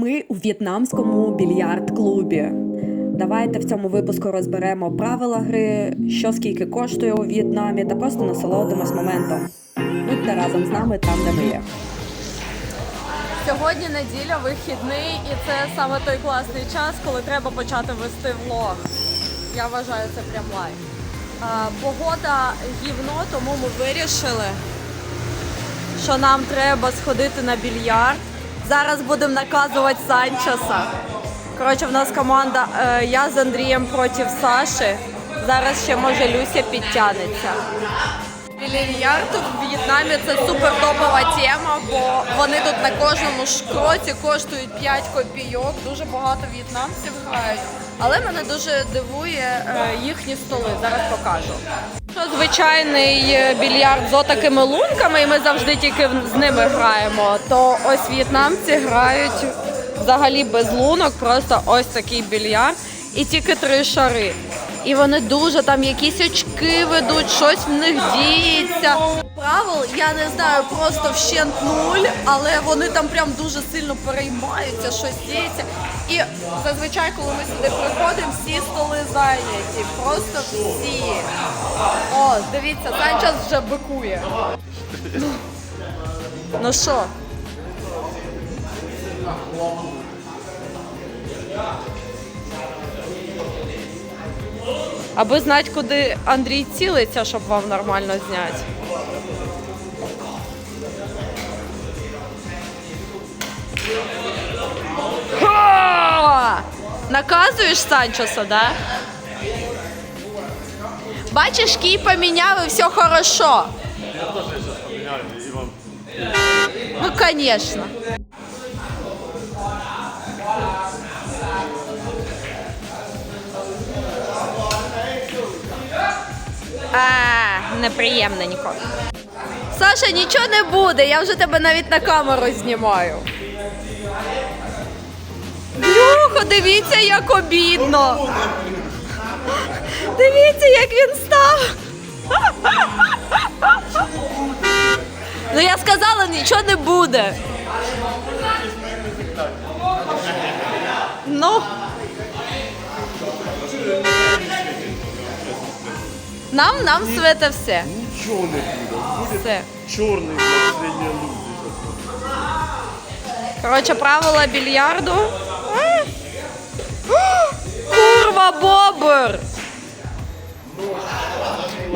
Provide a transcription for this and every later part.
Ми у в'єтнамському більярд-клубі. Давайте в цьому випуску розберемо правила гри, що скільки коштує у В'єтнамі, та просто насолодимось моментом. Будьте разом з нами там, де ми є. Сьогодні неділя, вихідний, і це саме той класний час, коли треба почати вести влог. Я вважаю це прям лайк. Погода гівно, тому ми вирішили, що нам треба сходити на більярд. Зараз будемо наказувати Санчеса. Коротше, в нас команда е, я з Андрієм проти Саші. Зараз ще може Люся підтягнеться. Більярд в В'єтнамі це супер топова тема, бо вони тут на кожному ж кроці коштують 5 копійок. Дуже багато в'єтнамців грають. Але мене дуже дивує е, їхні столи. Зараз покажу. Що звичайний е, більярд з отакими лунками, і ми завжди тільки з ними граємо. То ось в'єтнамці грають взагалі без лунок, просто ось такий більярд і тільки три шари. І вони дуже там якісь очки ведуть, щось в них діється. Правил я не знаю, просто вщент нуль, але вони там прям дуже сильно переймаються, щось діється. І зазвичай, коли ми сюди приходимо, всі столи зайняті. Просто всі. О, дивіться, Санчас вже бикує. Ну що? Аби знати, куди Андрій цілиться, щоб вам нормально зняти. Ха! Наказуєш Санчоса, да? Бачиш, кій поміняв і все хорошо. Ну, конечно. А, неприємненько. Саша, нічого не буде, я вже тебе навіть на камеру знімаю. Блюхо, дивіться, як обідно. Дивіться, як він став. Ну я сказала, нічого не буде. Ну. Нам, нам свете все. Нічого не буде. Буде Все. чорний последня люди. Коротше, правила більярду. А! О, Курва бобр!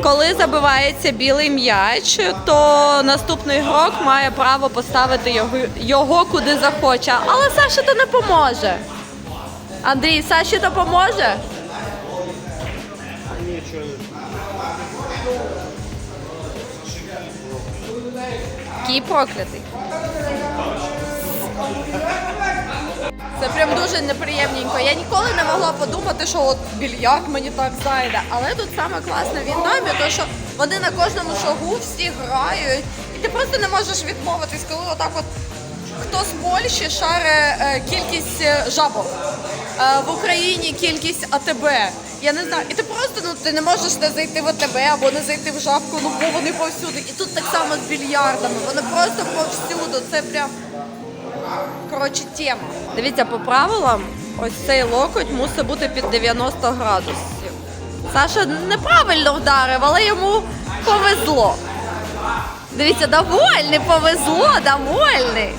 Коли забивається білий м'яч, то наступний грок має право поставити його, його куди захоче. Але Саші то не поможе. Андрій, Саші то поможе? Кій проклятий. Це прям дуже неприємненько. Я ніколи не могла подумати, що от більярд мені так зайде. Але тут саме класне в В'єтнамі, то що вони на кожному шагу всі грають, і ти просто не можеш відмовитись, коли отак от хто з Польщі шаре е, кількість е, жабок. Е, в Україні кількість АТБ. Я не знаю, і ти просто ну ти не можеш не зайти в АТБ або не зайти в жабку, ну бо вони повсюди. І тут так само з більярдами. Вони просто повсюду. Це прям коротше тема. Дивіться, по правилам, ось цей локоть мусить бути під 90 градусів. Саша неправильно вдарив, але йому повезло. Дивіться, довольний, повезло, довольний.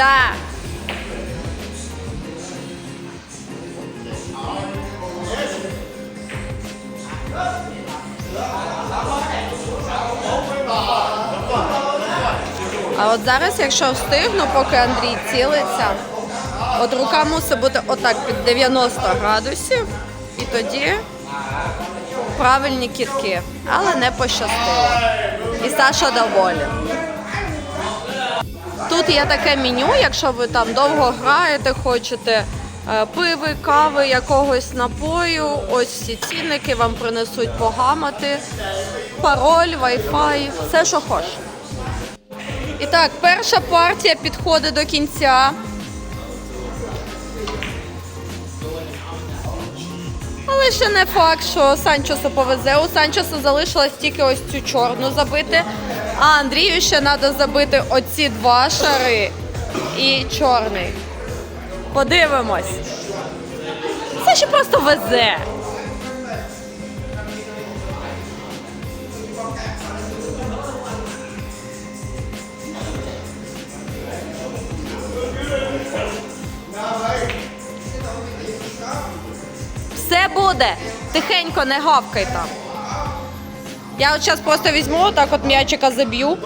Да. А от зараз, якщо встигну, поки Андрій цілиться, от рука мусить бути отак під 90 градусів, і тоді правильні кітки, але не пощастило. І Саша доволен. Тут є таке меню, якщо ви там довго граєте, хочете е, пиви, кави, якогось напою. Ось всі цінники вам принесуть погамати, пароль, вай-фай, все, що хочеш. І так, перша партія підходить до кінця. Але ще не факт, що Санчосу повезе. У Санчоса залишилось тільки ось цю чорну забити. А Андрію ще треба забити оці два шари і чорний. Подивимось. Це ще просто везе. Все буде. Тихенько, не гавкай там. Я от зараз просто візьму, так от м'ячика заб'ю.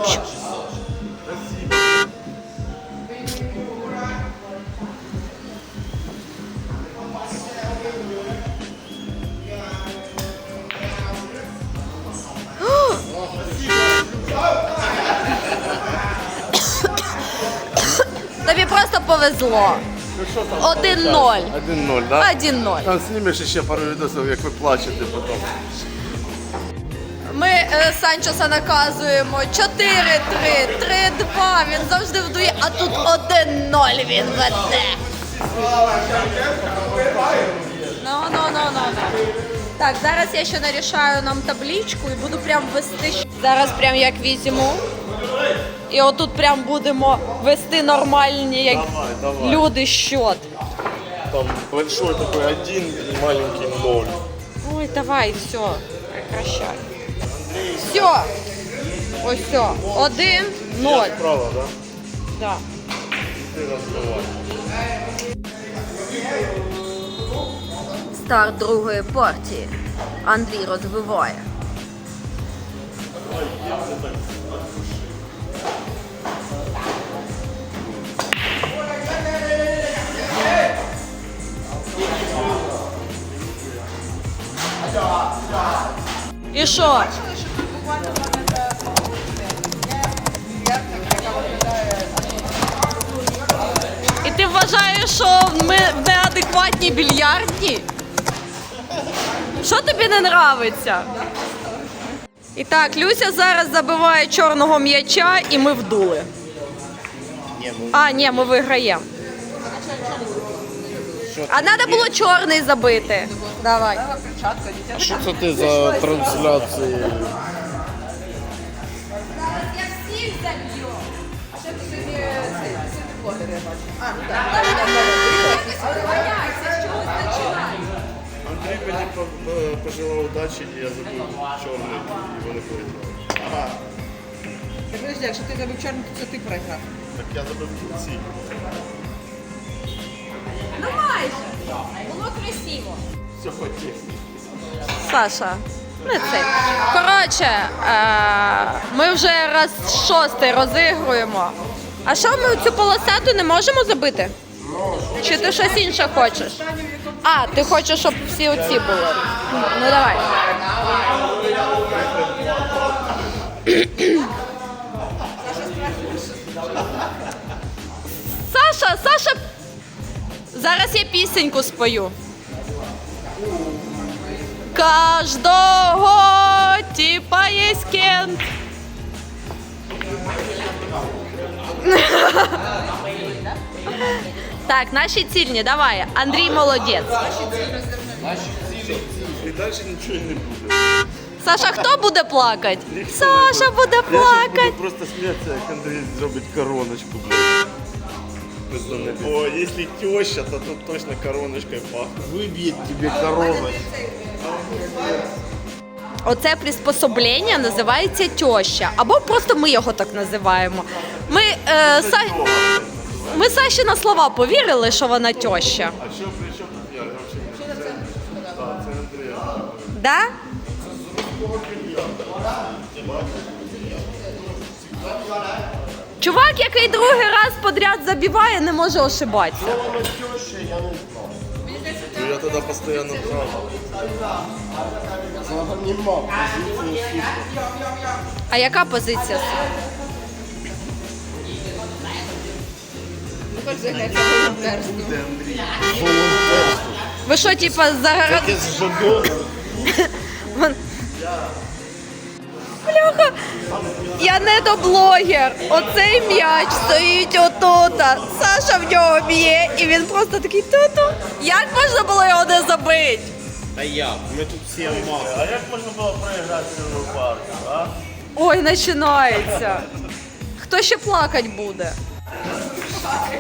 Тобі просто повезло. Ну що там? 1-0. 1-0, да? 1-0. Там знімеш ще пару відосів, як ви плачете потім. Е, Санчоса наказуємо 4-3, 3-2. Він завжди вдує, а тут 1-0 він веде. Ну, ну, ну, ну, ну. Так, зараз я ще нарішаю нам табличку і буду прям вести. Зараз прям як візьму. І отут прям будемо вести нормальні як Давай, давай. люди щот. Там большой такой один и маленький ноль. Ой, давай, все, прекращай. Все. Ось все. Один, ноль. Право, да? Да. Ти розбивай. Старт другої партії. Андрій розбиває. І що? І ти вважаєш, що ми в неадекватній більярдні? Що тобі не нравиться? І так, Люся зараз забиває чорного м'яча і ми вдули. А, ні, ми виграємо. А треба було чорний забити. Давай. Що це ти за трансляції? Андрій мені по- пожелав удачі, і я забив чорний, і вони виграли. Ага, Та Подожди, якщо ти забив чорний, то це ти програв. так я забив кінці. Ну майже. Було красиво. Все хотів. Саша, не це. Коротше, е, ми вже раз шостий розігруємо. А що ми цю полосату не можемо забити? Чи ти щось інше хочеш? А, ти хочеш, щоб всі оці були. Ну давай. Саша, Саша. Зараз я пісеньку спою. Каждого типа есть кент. Так, наші цільні, давай. Андрій молодець. І далі нічого не буде. Саша, хто буде плакати? Ніхто не Саша буде Я щас плакати. буду просто сміятися, як Андрій зробить короночку, блядь. Вместо неба. О, якщо теща, то тут точно короночкою пахне. Виб'є тебе короночку. Оце приспособлення називається тьоща. Або просто ми його так називаємо. Ми, е, Са... ми Саші на слова повірили, що вона тьоща. А що при чому я? Я не знаю. Це Андрій. Да? Чувак, який другий раз подряд забиває, не може ошибатися. Ну, я тогда постоянно брал. А яка позиція? Ну займається. Ви що, типа, за... Таке з жодом. Бляха, я не до блогер. Оцей м'яч стоїть отут. Саша в нього б'є, і він просто такий ту-ту. Як можна було його не забити? Та як? Ми тут всі амати. А як можна було проіграти цю партію, а? Ой, починається. Хто ще плакать буде?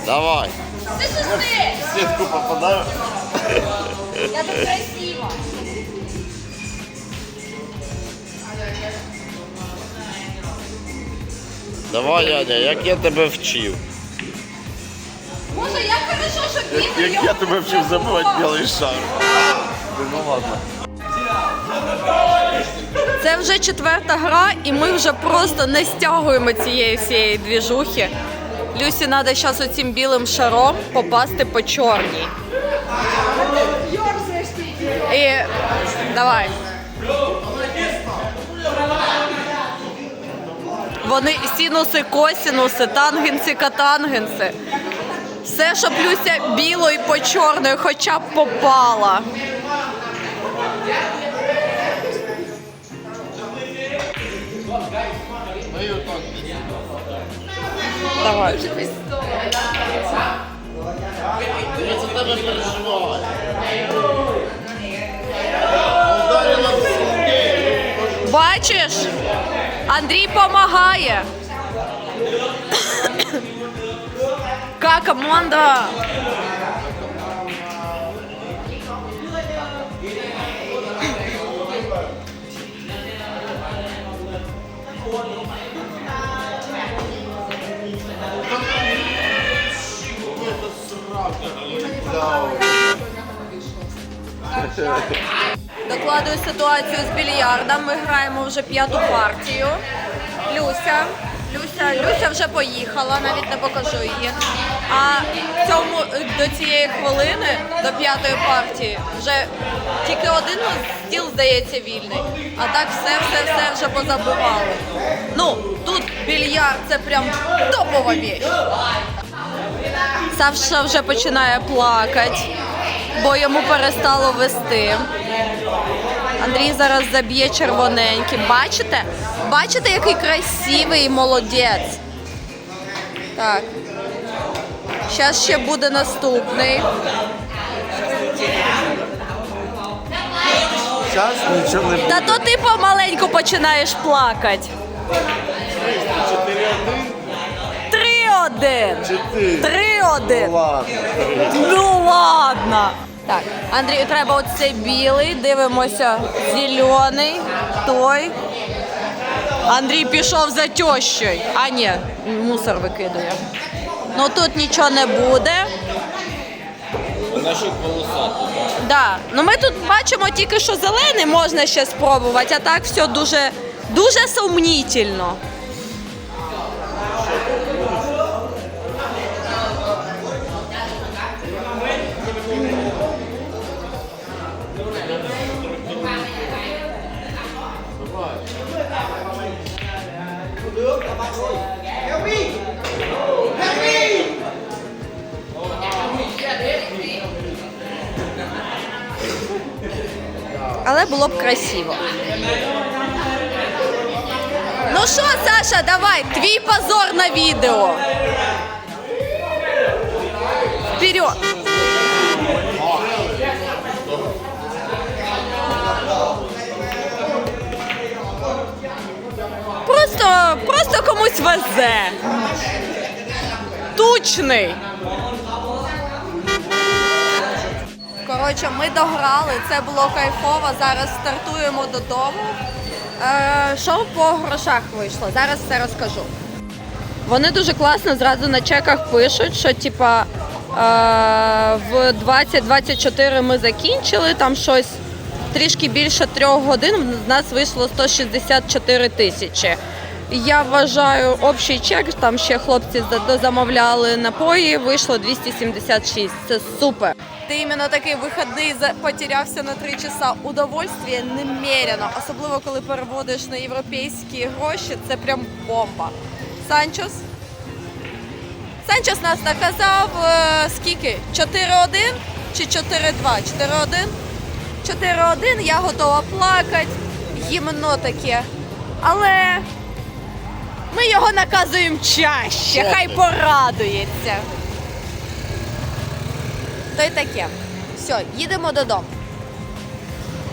Давай. Ти що ти? В сетку попадаю. Я тут красива. Давай, Аня, як я тебе вчив. Може, як хорошо, що Як, як я тебе вчив забивати білий шар. Ну ладно. Це вже четверта гра, і ми вже просто не стягуємо цієї всієї двіжухи. Люсі треба зараз оцим білим шаром попасти по чорній. І давай. Вони синуси, косінуси, тангенси, катангенси. Все, щоб Люся білою по чорною хоча б попала. Давай. Бачиш? Андрій помагає. Ка команда. Докладую ситуацію з більярдом. Ми граємо вже п'яту партію. Люся. Люся, Люся вже поїхала, навіть не покажу її. А цьому до цієї хвилини, до п'ятої партії, вже тільки один стіл здається вільний. А так все, все, все вже позабивали. Ну, тут більярд це прям топова віч. Саша вже починає плакати, бо йому перестало вести. Андрій зараз заб'є червоненький. Бачите? Бачите, який красивий молодець. Так. Зараз ще буде наступний. Зараз нічого не Та то ти помаленьку починаєш плакати. 3-1. 4. 3-1. Ладно. Ну ладно. Так, Андрію, треба оцей білий, дивимося, зелений, той. Андрій пішов за тещою. А ні, мусор викидує. Ну тут нічого не буде. Наші полосати. Да. Ну ми тут бачимо тільки, що зелений можна ще спробувати, а так все дуже, дуже сумнітельно. Було б красиво. Ну що, Саша, давай, твій позор на відео. Вперед! Просто, просто комусь везе. Тучний. Коротше, ми дограли, це було кайфово. Зараз стартуємо додому. Е, що по грошах вийшло? Зараз все розкажу. Вони дуже класно зразу на чеках пишуть, що типа е, в 20-24 ми закінчили, там щось трішки більше трьох годин, з нас вийшло 164 тисячі. Я вважаю, общий чек, там ще хлопці за- дозамовляли напої, вийшло 276. Це супер. Ти іменно такий вихідний потерявся на 3 часа. Удовольствие немерено, особливо коли переводиш на європейські гроші, це прям бомба. Санчос? Санчос нас наказав е, скільки? 4-1 чи 4-2? 4-1? 4-1, я готова плакати, гімно таке. Але ми його наказуємо чаще, хай порадується. То й таке. Все, їдемо додому.